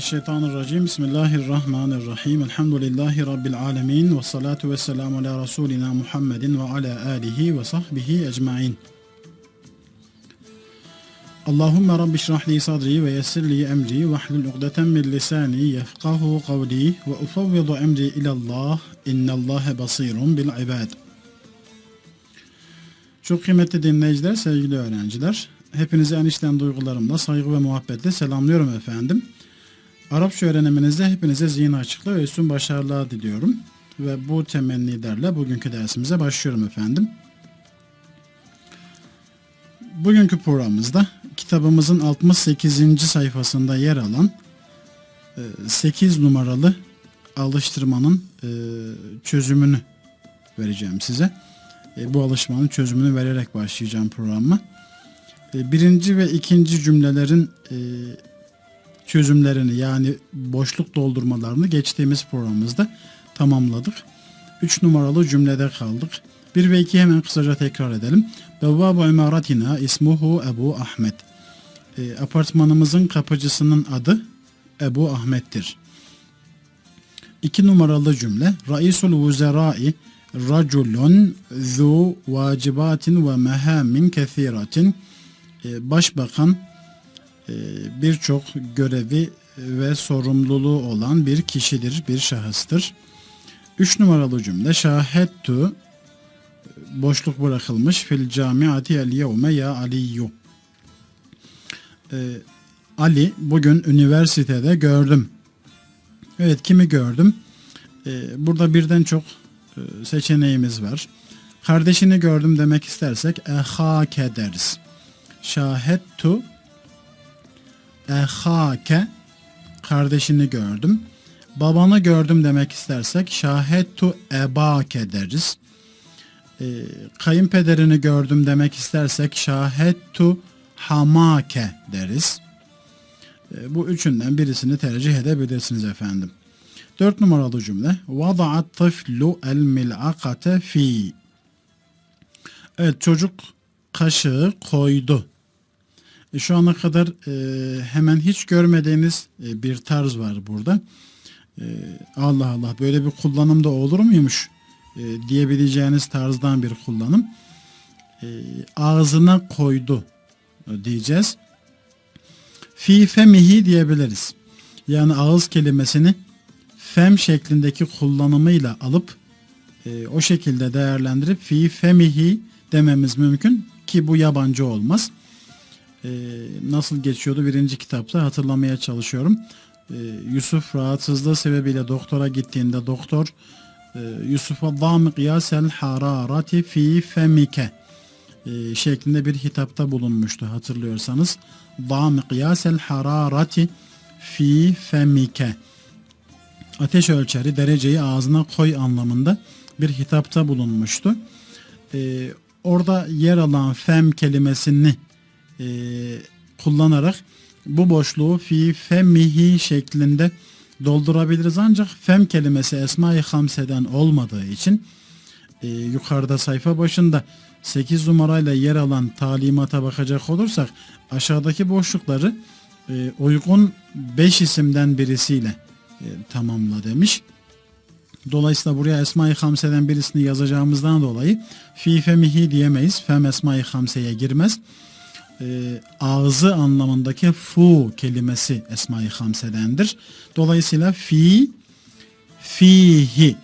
billahi mineşşeytanirracim. Bismillahirrahmanirrahim. Elhamdülillahi Rabbil alemin. Ve salatu ve selamu ala Resulina Muhammedin ve ala alihi ve sahbihi ecmain. Allahümme Rabbi şrah li sadri ve yessir li emri ve hlul ugdeten min lisani yefkahu kavli ve ufavvidu emri ilallah. İnnallâhe basirun bil ibad. Çok kıymetli dinleyiciler, sevgili öğrenciler. Hepinizi en içten duygularımla, saygı ve muhabbetle selamlıyorum efendim. Arapça öğreneminizde hepinize zihin açıklığı ve üstün başarılar diliyorum. Ve bu temennilerle bugünkü dersimize başlıyorum efendim. Bugünkü programımızda kitabımızın 68. sayfasında yer alan 8 numaralı alıştırmanın e, çözümünü vereceğim size. E, bu alışmanın çözümünü vererek başlayacağım programıma. E, birinci ve ikinci cümlelerin e, çözümlerini yani boşluk doldurmalarını geçtiğimiz programımızda tamamladık. Üç numaralı cümlede kaldık. Bir ve iki hemen kısaca tekrar edelim. Bevvabu imaratina ismuhu Ebu Ahmet. E, apartmanımızın kapıcısının adı Ebu Ahmet'tir. İki numaralı cümle. Raisul vuzerai raculun zu vacibatin ve mehamin kethiratin. E, başbakan birçok görevi ve sorumluluğu olan bir kişidir, bir şahıstır. Üç numaralı cümle şahettu boşluk bırakılmış fil camiati el yevme ya aliyyu. E, Ali bugün üniversitede gördüm. Evet kimi gördüm? burada birden çok seçeneğimiz var. Kardeşini gördüm demek istersek ehake deriz şahettu ehake kardeşini gördüm. Babanı gördüm demek istersek şahettu ebake deriz. E, kayınpederini gördüm demek istersek şahettu hamake deriz. E, bu üçünden birisini tercih edebilirsiniz efendim. Dört numaralı cümle. Vada'at tıflu el mil'akate fi. Evet çocuk kaşığı koydu. E, şu ana kadar e, hemen hiç görmediğiniz e, bir tarz var burada. E, Allah Allah böyle bir kullanım da olur muymuş e, diyebileceğiniz tarzdan bir kullanım. E, ağzına koydu e, diyeceğiz. Fi femihi diyebiliriz. Yani ağız kelimesini fem şeklindeki kullanımıyla alıp e, o şekilde değerlendirip fi femihi dememiz mümkün ki bu yabancı olmaz. Ee, nasıl geçiyordu birinci kitapta hatırlamaya çalışıyorum. Ee, Yusuf rahatsızlığı sebebiyle doktora gittiğinde doktor e, Yusuf'a zam kıyasel hararati fi femike e, şeklinde bir hitapta bulunmuştu hatırlıyorsanız. Zam kıyasel hararati fi femike ateş ölçeri dereceyi ağzına koy anlamında bir hitapta bulunmuştu. Ee, orada yer alan fem kelimesini e, kullanarak bu boşluğu fi femihi şeklinde doldurabiliriz ancak fem kelimesi esma-i hamseden olmadığı için e, yukarıda sayfa başında 8 numarayla yer alan talimata bakacak olursak aşağıdaki boşlukları e, uygun 5 isimden birisiyle e, tamamla demiş. Dolayısıyla buraya Esma-i Hamse'den birisini yazacağımızdan dolayı fi femihi diyemeyiz. Fem Esma-i Hamse'ye girmez. E, ağzı anlamındaki fu kelimesi Esma-i Hamse'dendir. Dolayısıyla fi, fihi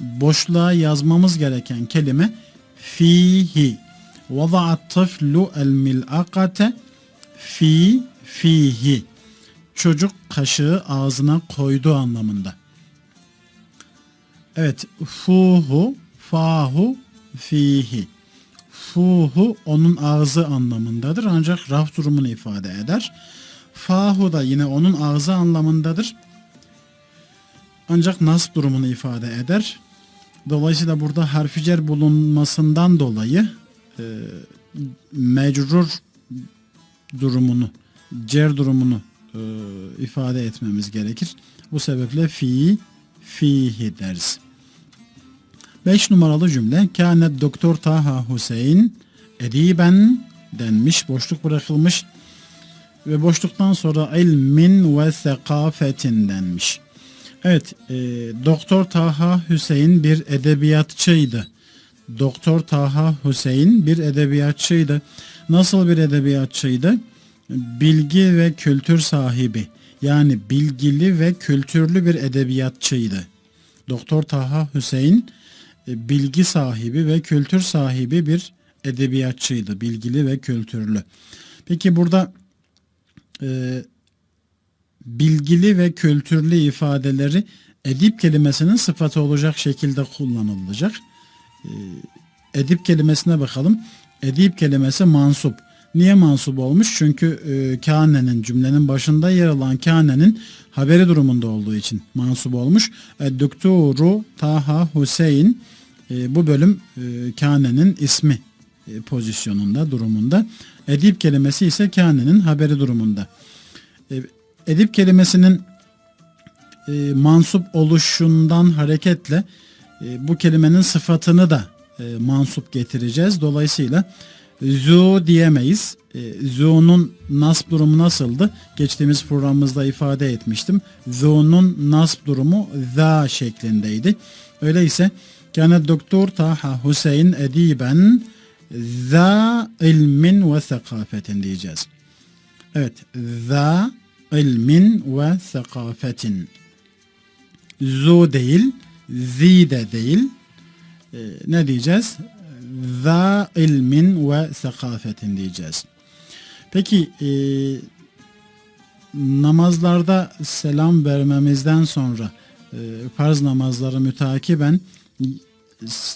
boşluğa yazmamız gereken kelime fihi. Vada'at tıflu el mil'akate fi fihi. Çocuk kaşığı ağzına koydu anlamında. Evet. Fuhu, fahu, fihi. Fuhu onun ağzı anlamındadır ancak raf durumunu ifade eder. Fahu da yine onun ağzı anlamındadır. Ancak nasb durumunu ifade eder. Dolayısıyla burada harficer bulunmasından dolayı e, mecrur durumunu, cer durumunu e, ifade etmemiz gerekir. Bu sebeple fi, fihi deriz. 5 numaralı cümle Kânet Doktor Taha Hüseyin ediben denmiş, boşluk bırakılmış. ve boşluktan sonra ilmin ve sekafetin denmiş. Evet, e, Doktor Taha Hüseyin bir edebiyatçıydı. Doktor Taha Hüseyin bir edebiyatçıydı. Nasıl bir edebiyatçıydı? Bilgi ve kültür sahibi. Yani bilgili ve kültürlü bir edebiyatçıydı. Doktor Taha Hüseyin bilgi sahibi ve kültür sahibi bir edebiyatçıydı. Bilgili ve kültürlü. Peki burada e, bilgili ve kültürlü ifadeleri edip kelimesinin sıfatı olacak şekilde kullanılacak. E, edip kelimesine bakalım. Edip kelimesi mansup. Niye mansup olmuş? Çünkü e, kanenin cümlenin başında yer alan kanenin haberi durumunda olduğu için mansup olmuş. E, Doktoru Taha Hüseyin e, bu bölüm e, kanenin ismi e, pozisyonunda, durumunda. Edip kelimesi ise kanenin haberi durumunda. E, edip kelimesinin e, mansup oluşundan hareketle e, bu kelimenin sıfatını da e, mansup getireceğiz. Dolayısıyla zu diyemeyiz. E, zu'nun nasb durumu nasıldı? Geçtiğimiz programımızda ifade etmiştim. Zu'nun nasb durumu za şeklindeydi. Öyleyse doktor Taha Hüseyin ediben za ilmin ve sekafetin diyeceğiz. Evet, za ilmin ve sekafetin. Zu değil, zi de değil. Ee, ne diyeceğiz? Za ilmin ve diyeceğiz. Peki e, namazlarda selam vermemizden sonra e, farz namazları mütakiben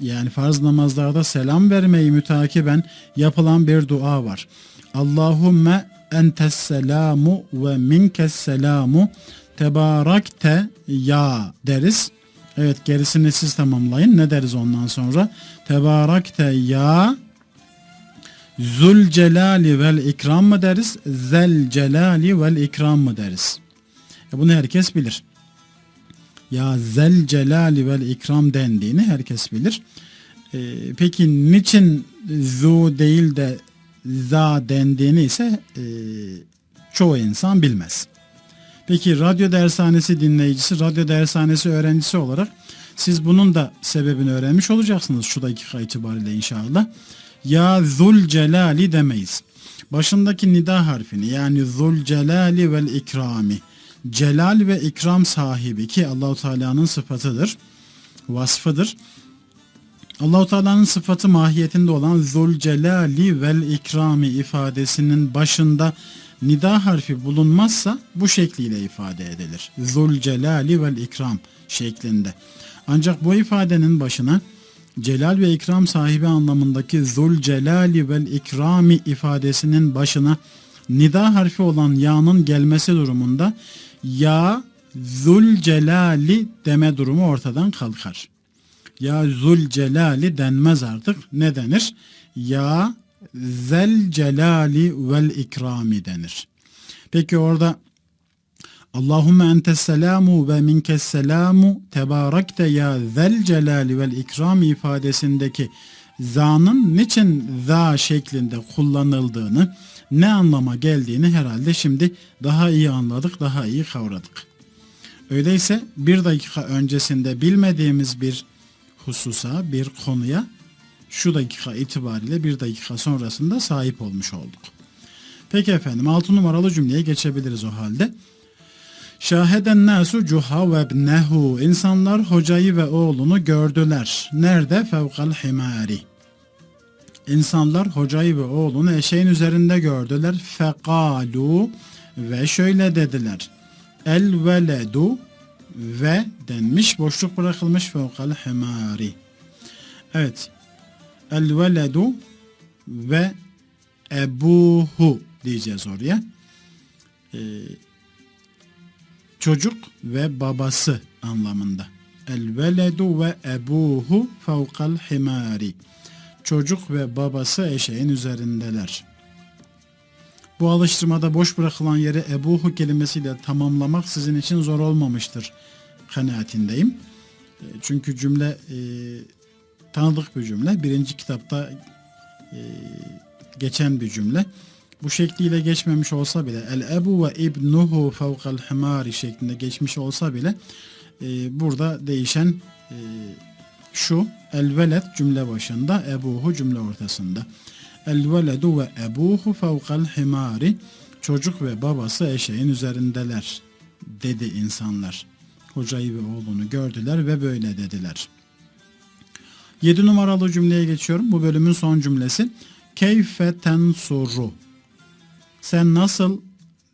yani farz namazlarda selam vermeyi mütakiben yapılan bir dua var. Allahümme entes selamu ve minkes selamu tebarakte ya deriz. Evet gerisini siz tamamlayın. Ne deriz ondan sonra? Tebarakte ya Zul celali vel ikram mı deriz? Zel celali vel ikram mı deriz? E bunu herkes bilir. Ya zel celali vel ikram dendiğini herkes bilir. E, peki niçin zu değil de za dendiğini ise e, çoğu insan bilmez. Peki radyo dershanesi dinleyicisi, radyo dershanesi öğrencisi olarak siz bunun da sebebini öğrenmiş olacaksınız şu dakika itibariyle inşallah. Ya zul celali demeyiz. Başındaki nida harfini yani zul celali vel ikrami. Celal ve ikram sahibi ki Allahu Teala'nın sıfatıdır, vasfıdır. Allahu Teala'nın sıfatı mahiyetinde olan zul celali vel ikrami ifadesinin başında nida harfi bulunmazsa bu şekliyle ifade edilir. Zul celali vel ikram şeklinde. Ancak bu ifadenin başına celal ve ikram sahibi anlamındaki zul celali vel ikrami ifadesinin başına nida harfi olan ya'nın gelmesi durumunda ya zul celali deme durumu ortadan kalkar. Ya zul celali denmez artık. Ne denir? Ya zel celali vel ikrami denir. Peki orada Allahümme entes selamu ve minkes selamu tebarekte ya zel celali vel ikram ifadesindeki za'nın niçin za şeklinde kullanıldığını ne anlama geldiğini herhalde şimdi daha iyi anladık, daha iyi kavradık. Öyleyse bir dakika öncesinde bilmediğimiz bir hususa, bir konuya şu dakika itibariyle bir dakika sonrasında sahip olmuş olduk. Peki efendim 6 numaralı cümleye geçebiliriz o halde. Şaheden nasu cuha ve ibnehu. İnsanlar hocayı ve oğlunu gördüler. Nerede? Fevkal himari. İnsanlar hocayı ve oğlunu eşeğin üzerinde gördüler. Fekalu ve şöyle dediler. El veledu ve denmiş boşluk bırakılmış fevkal himari. Evet. El veledu ve ebuhu diyeceğiz oraya. Ee, çocuk ve babası anlamında. El veledu ve ebuhu fevkal himari. Çocuk ve babası eşeğin üzerindeler. Bu alıştırmada boş bırakılan yeri ebuhu kelimesiyle tamamlamak sizin için zor olmamıştır kanaatindeyim. E, çünkü cümle e, tanıdık bir cümle. Birinci kitapta e, geçen bir cümle. bu şekliyle geçmemiş olsa bile el ebu ve ibnuhu fevkal himari şeklinde geçmiş olsa bile e, burada değişen e, şu el veled cümle başında ebuhu cümle ortasında el veledu ve ebuhu fevkal himari çocuk ve babası eşeğin üzerindeler dedi insanlar. Kocayı ve oğlunu gördüler ve böyle dediler. 7 numaralı cümleye geçiyorum. Bu bölümün son cümlesi. Keyfe tensuru. Sen nasıl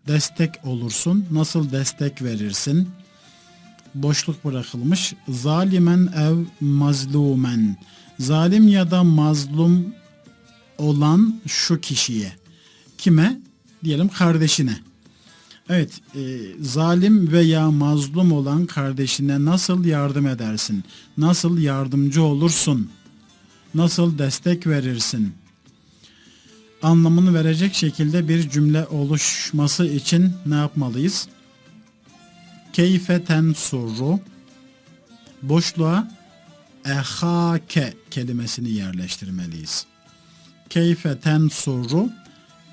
destek olursun? Nasıl destek verirsin? Boşluk bırakılmış. Zalimen ev mazlumen. Zalim ya da mazlum olan şu kişiye. Kime? Diyelim kardeşine. Evet, e, zalim veya mazlum olan kardeşine nasıl yardım edersin? Nasıl yardımcı olursun? Nasıl destek verirsin? Anlamını verecek şekilde bir cümle oluşması için ne yapmalıyız? Keyfe tensuru boşluğa ehake kelimesini yerleştirmeliyiz. Keyfe tensuru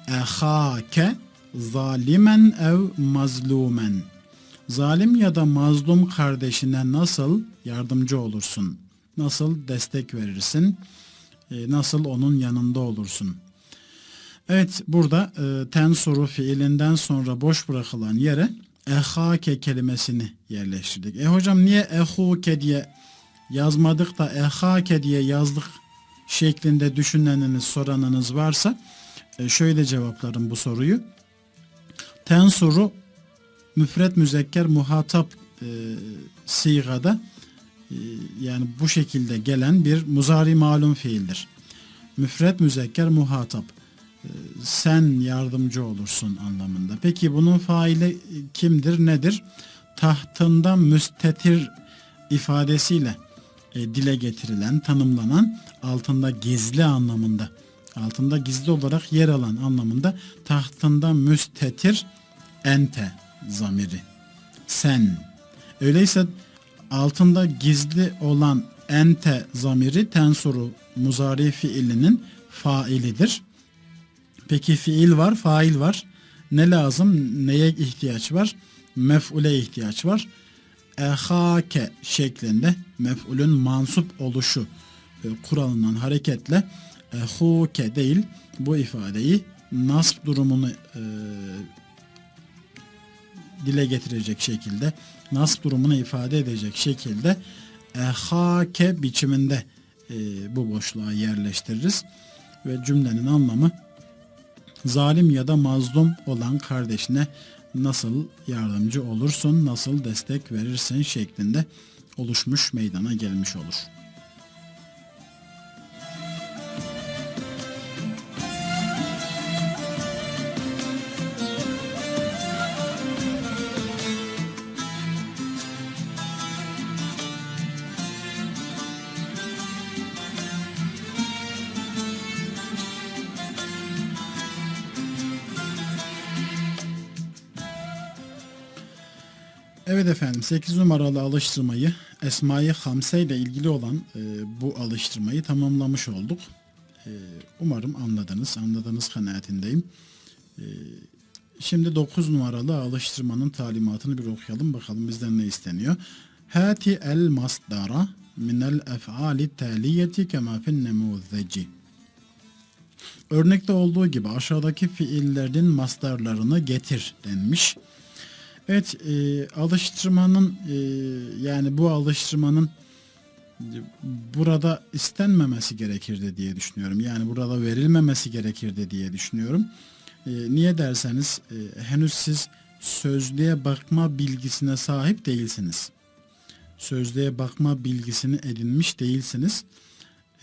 ehake zalimen ev mazlumen. Zalim ya da mazlum kardeşine nasıl yardımcı olursun? Nasıl destek verirsin? E, nasıl onun yanında olursun? Evet burada e, tensuru fiilinden sonra boş bırakılan yere ehake kelimesini yerleştirdik. E hocam niye ehuke diye yazmadık da ehake diye yazdık şeklinde düşüneniniz soranınız varsa e, şöyle cevaplarım bu soruyu. Tensuru müfret müzekker muhatap e, sigada e, yani bu şekilde gelen bir muzari malum fiildir. Müfret müzekker muhatap sen yardımcı olursun anlamında. Peki bunun faili kimdir nedir? Tahtından müstetir ifadesiyle e, dile getirilen, tanımlanan altında gizli anlamında altında gizli olarak yer alan anlamında tahtında müstetir ente zamiri. Sen. Öyleyse altında gizli olan ente zamiri tensuru muzari fiilinin failidir. Peki fiil var, fail var. Ne lazım? Neye ihtiyaç var? Mef'ule ihtiyaç var. Ehake şeklinde mef'ulün mansup oluşu e, kuralından hareketle ehuke değil bu ifadeyi nasb durumunu e, dile getirecek şekilde nasb durumunu ifade edecek şekilde ehake biçiminde e, bu boşluğa yerleştiririz ve cümlenin anlamı zalim ya da mazlum olan kardeşine nasıl yardımcı olursun, nasıl destek verirsin şeklinde oluşmuş meydana gelmiş olur. 8 numaralı alıştırmayı Esma-i Hamse ile ilgili olan e, bu alıştırmayı tamamlamış olduk. E, umarım anladınız, anladığınız kanaatindeyim. E, şimdi 9 numaralı alıştırmanın talimatını bir okuyalım bakalım bizden ne isteniyor. Hati el masdara minel ef'ali taliyeti kema fin nemuzzeci. Örnekte olduğu gibi aşağıdaki fiillerin masdarlarını getir denmiş. Evet e, alıştırmanın e, yani bu alıştırmanın burada istenmemesi gerekirdi diye düşünüyorum. Yani burada verilmemesi gerekirdi diye düşünüyorum. E, niye derseniz e, henüz siz sözlüğe bakma bilgisine sahip değilsiniz. Sözlüğe bakma bilgisini edinmiş değilsiniz.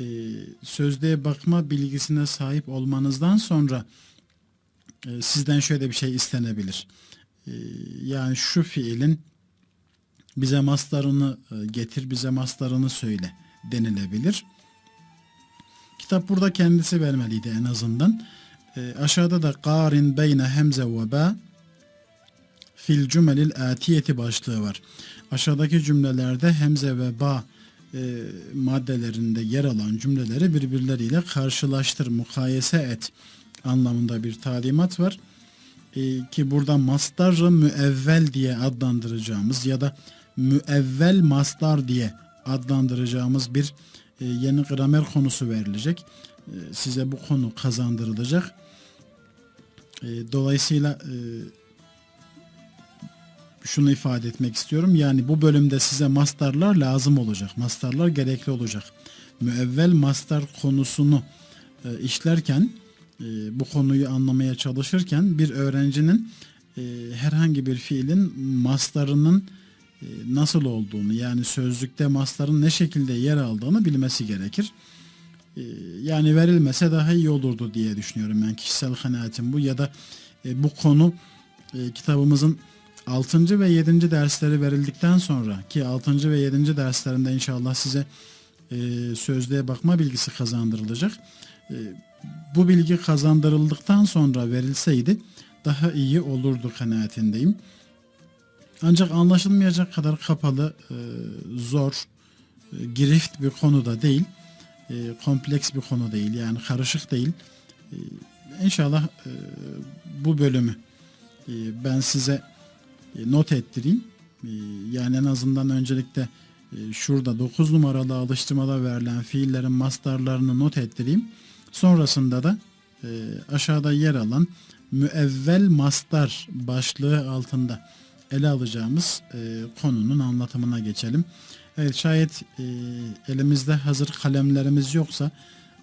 E, sözlüğe bakma bilgisine sahip olmanızdan sonra e, sizden şöyle bir şey istenebilir yani şu fiilin bize maslarını e, getir, bize maslarını söyle denilebilir. Kitap burada kendisi vermeliydi en azından. E, aşağıda da qarin beyne hemze ve ba fil cümelil atiyeti başlığı var. Aşağıdaki cümlelerde hemze ve ba e, maddelerinde yer alan cümleleri birbirleriyle karşılaştır, mukayese et anlamında bir talimat var. E, ki burada mastar müevvel diye adlandıracağımız ya da müevvel mastar diye adlandıracağımız bir e, yeni gramer konusu verilecek. E, size bu konu kazandırılacak. Dolayısıyla şunu ifade etmek istiyorum. Yani bu bölümde size mastarlar lazım olacak. Mastarlar gerekli olacak. Müevvel mastar konusunu e, işlerken bu konuyu anlamaya çalışırken bir öğrencinin e, herhangi bir fiilin mastarının e, nasıl olduğunu yani sözlükte mastarın ne şekilde yer aldığını bilmesi gerekir. E, yani verilmese daha iyi olurdu diye düşünüyorum ben kişisel kanaatim bu ya da e, bu konu e, kitabımızın 6. ve 7. dersleri verildikten sonra ki 6. ve 7. derslerinde inşallah size e, sözlüğe bakma bilgisi kazandırılacak. Bu bilgi kazandırıldıktan sonra verilseydi daha iyi olurdu kanaatindeyim. Ancak anlaşılmayacak kadar kapalı, e, zor, e, girift bir konu da değil. E, kompleks bir konu değil. Yani karışık değil. İnşallah bu bölümü ben size not ettireyim. Yani en azından öncelikle şurada 9 numaralı alıştırmada verilen fiillerin mastarlarını not ettireyim. Sonrasında da e, aşağıda yer alan müevvel mastar başlığı altında ele alacağımız e, konunun anlatımına geçelim. Evet şayet e, elimizde hazır kalemlerimiz yoksa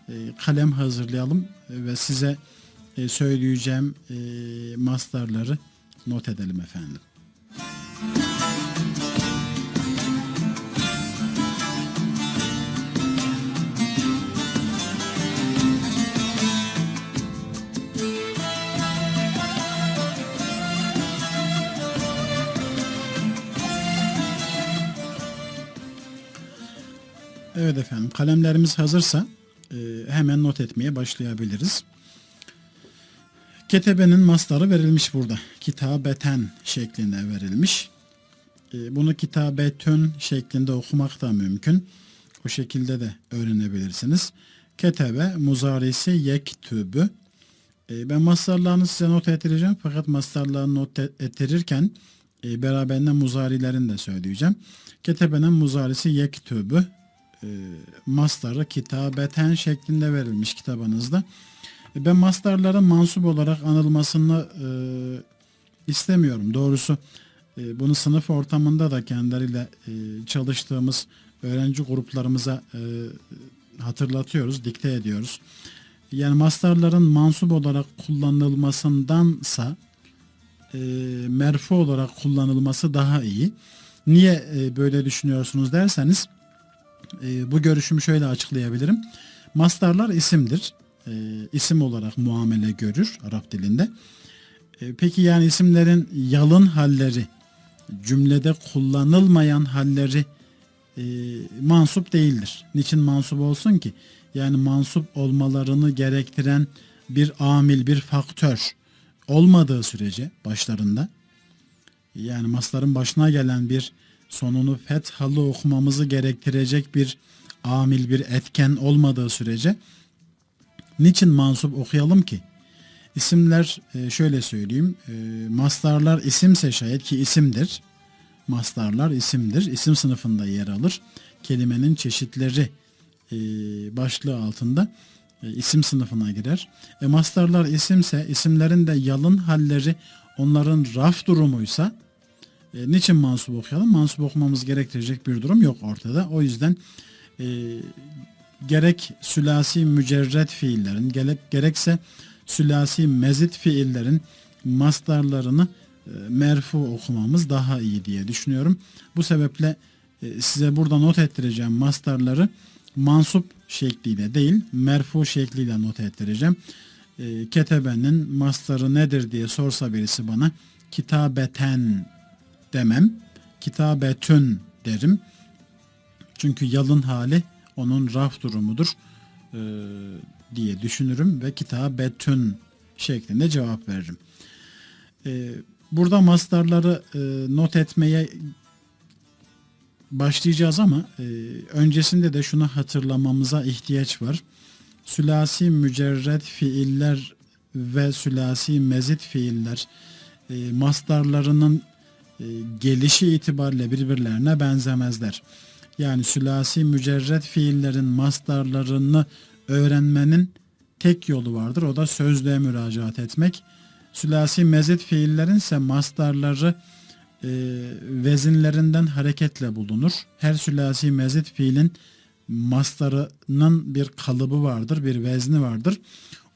e, kalem hazırlayalım ve size e, söyleyeceğim e, mastarları not edelim efendim. Evet efendim kalemlerimiz hazırsa e, hemen not etmeye başlayabiliriz. Ketebenin mastarı verilmiş burada. Kitabeten şeklinde verilmiş. E, bunu kitabetün şeklinde okumak da mümkün. O şekilde de öğrenebilirsiniz. Ketebe muzarisi yektübü. E, ben mastarlarını size not ettireceğim. Fakat mastarlarını not ettirirken e, beraberinde muzarilerini de söyleyeceğim. Ketebenin muzarisi yektübü e, mastarı kitabeten şeklinde verilmiş kitabınızda. E, ben mastarların mansup olarak anılmasını e, istemiyorum. Doğrusu e, bunu sınıf ortamında da kendileriyle e, çalıştığımız öğrenci gruplarımıza e, hatırlatıyoruz, dikte ediyoruz. Yani mastarların mansup olarak kullanılmasındansa e, merfu olarak kullanılması daha iyi. Niye e, böyle düşünüyorsunuz derseniz e, bu görüşümü şöyle açıklayabilirim. Mastarlar isimdir. E, isim olarak muamele görür Arap dilinde. E, peki yani isimlerin yalın halleri, cümlede kullanılmayan halleri e, mansup değildir. Niçin mansup olsun ki? Yani mansup olmalarını gerektiren bir amil, bir faktör olmadığı sürece başlarında yani masların başına gelen bir sonunu fethalı okumamızı gerektirecek bir amil, bir etken olmadığı sürece niçin mansup okuyalım ki? İsimler e, şöyle söyleyeyim. E, mastarlar isimse şayet ki isimdir. Mastarlar isimdir. İsim sınıfında yer alır. Kelimenin çeşitleri e, başlığı altında isim sınıfına girer. E, mastarlar isimse isimlerin de yalın halleri onların raf durumuysa e, niçin mansup okuyalım? Mansup okumamız gerektirecek bir durum yok ortada. O yüzden e, gerek sülasi mücerret fiillerin gerek, gerekse sülasi mezit fiillerin mastarlarını e, merfu okumamız daha iyi diye düşünüyorum. Bu sebeple e, size burada not ettireceğim mastarları mansup şekliyle değil merfu şekliyle not ettireceğim. E, ketebenin mastarı nedir diye sorsa birisi bana kitabeten demem. Kitabetün derim. Çünkü yalın hali onun raf durumudur e, diye düşünürüm ve kitabetün şeklinde cevap veririm. E, burada mastarları e, not etmeye başlayacağız ama e, öncesinde de şunu hatırlamamıza ihtiyaç var. Sülasi mücerred fiiller ve sülasi mezit fiiller e, mastarlarının gelişi itibariyle birbirlerine benzemezler. Yani sülasi mücerret fiillerin mastarlarını öğrenmenin tek yolu vardır. O da sözlüğe müracaat etmek. Sülasi mezit fiillerin ise mastarları e, vezinlerinden hareketle bulunur. Her sülasi mezit fiilin mastarının bir kalıbı vardır, bir vezni vardır.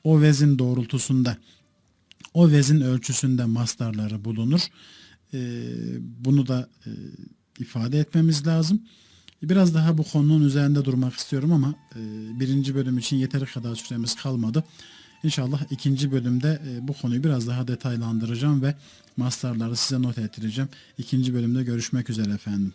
O vezin doğrultusunda, o vezin ölçüsünde mastarları bulunur. E, bunu da e, ifade etmemiz lazım. Biraz daha bu konunun üzerinde durmak istiyorum ama e, birinci bölüm için yeteri kadar süremiz kalmadı. İnşallah ikinci bölümde e, bu konuyu biraz daha detaylandıracağım ve mastarları size not ettireceğim. İkinci bölümde görüşmek üzere efendim.